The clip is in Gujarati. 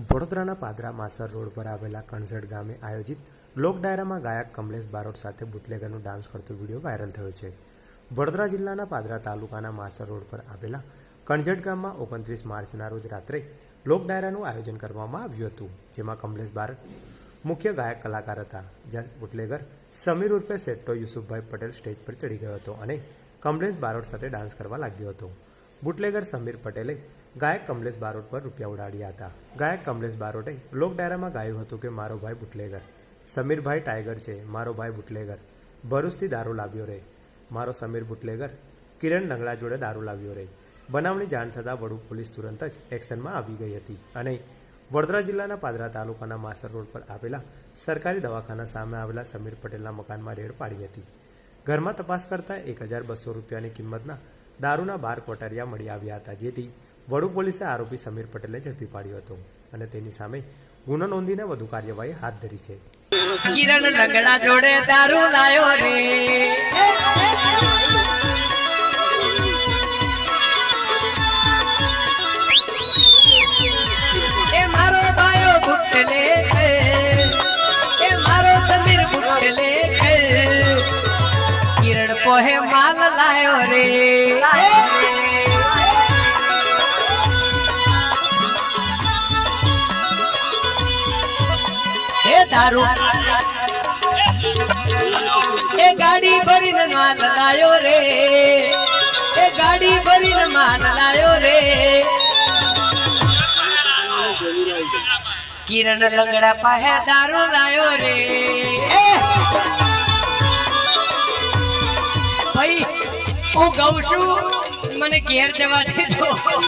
વડોદરાના પાદરા માસર રોડ પર આવેલા કણઝટ ગામે આયોજિત લોક ડાયરામાં ગાયક કમલેશ બારોટ સાથે બુટલેગરનું ડાન્સ કરતો વીડિયો વાયરલ થયો છે. વડોદરા જિલ્લાના પાદરા તાલુકાના માસર રોડ પર આવેલા કણઝટ ગામમાં ઓગણત્રીસ માર્ચના રોજ રાત્રે લોક ડાયરાનું આયોજન કરવામાં આવ્યું હતું, જેમાં કમલેશ બારોટ મુખ્ય ગાયક કલાકાર હતા, જ્યાં બુટલેગર સમીર ઉર્ફે સેટ્ટો યુસુફભાઈ પટેલ સ્ટેજ પર ચડી ગયો હતો અને કમલેશ બારોટ સાથે ડાન્સ કરવા લાગ્યો હતો. બુટલેગર સમીર પટેલે ગાયક કમલેશ બારોટ પર રૂપિયા ઉડાડ્યા હતા. ગાયક કમલેશ બારોટે લોક ડાયરામાં ગાયું હતું કે, મારો ભાઈ બુટલેગર. સમીરભાઈ ટાઈગર છે. મારો ભાઈ બુટલેગર. ભરૂચથી દારૂ લાવ્યો રે. મારો સમીર બુટલેગર. કિરણ લંગડા જોડે દારૂ લાવ્યો રે. બનાવની જાણ થતાં વડુ પોલીસ તુરંત જ એક્શનમાં આવી ગઈ હતી અને વડોદરા જિલ્લાના પાદરા તાલુકાના માસર રોડ પર આવેલા સરકારી દવાખાના સામે આવેલા સમીર પટેલના મકાનમાં રેડ પાડી હતી. ઘરમાં તપાસ કરતા એક હજાર બસો રૂપિયાની કિંમતના દારૂના બાર કોટરિયા મળી આવ્યા હતા, જેથી વડુ પોલીસે આરોપી સમીર પટેલને ઝડપી પાડ્યો હતો અને તેની સામે ગુનો નોંધીને વધુ કાર્યવાહી હાથ ધરી છે. કિરણ લગડા જોડે દારૂ લાયો રે. પોહે માલ લાયો રે. દારૂ એ ગાડી ભરીને માલ લાયો રે. એ ગાડી ભરીને માલ લાયો રે. કિરણ લંગડા પાસે દારૂ લાયો રે. હું ગઉ છું મને ઘેર જવા દેજો.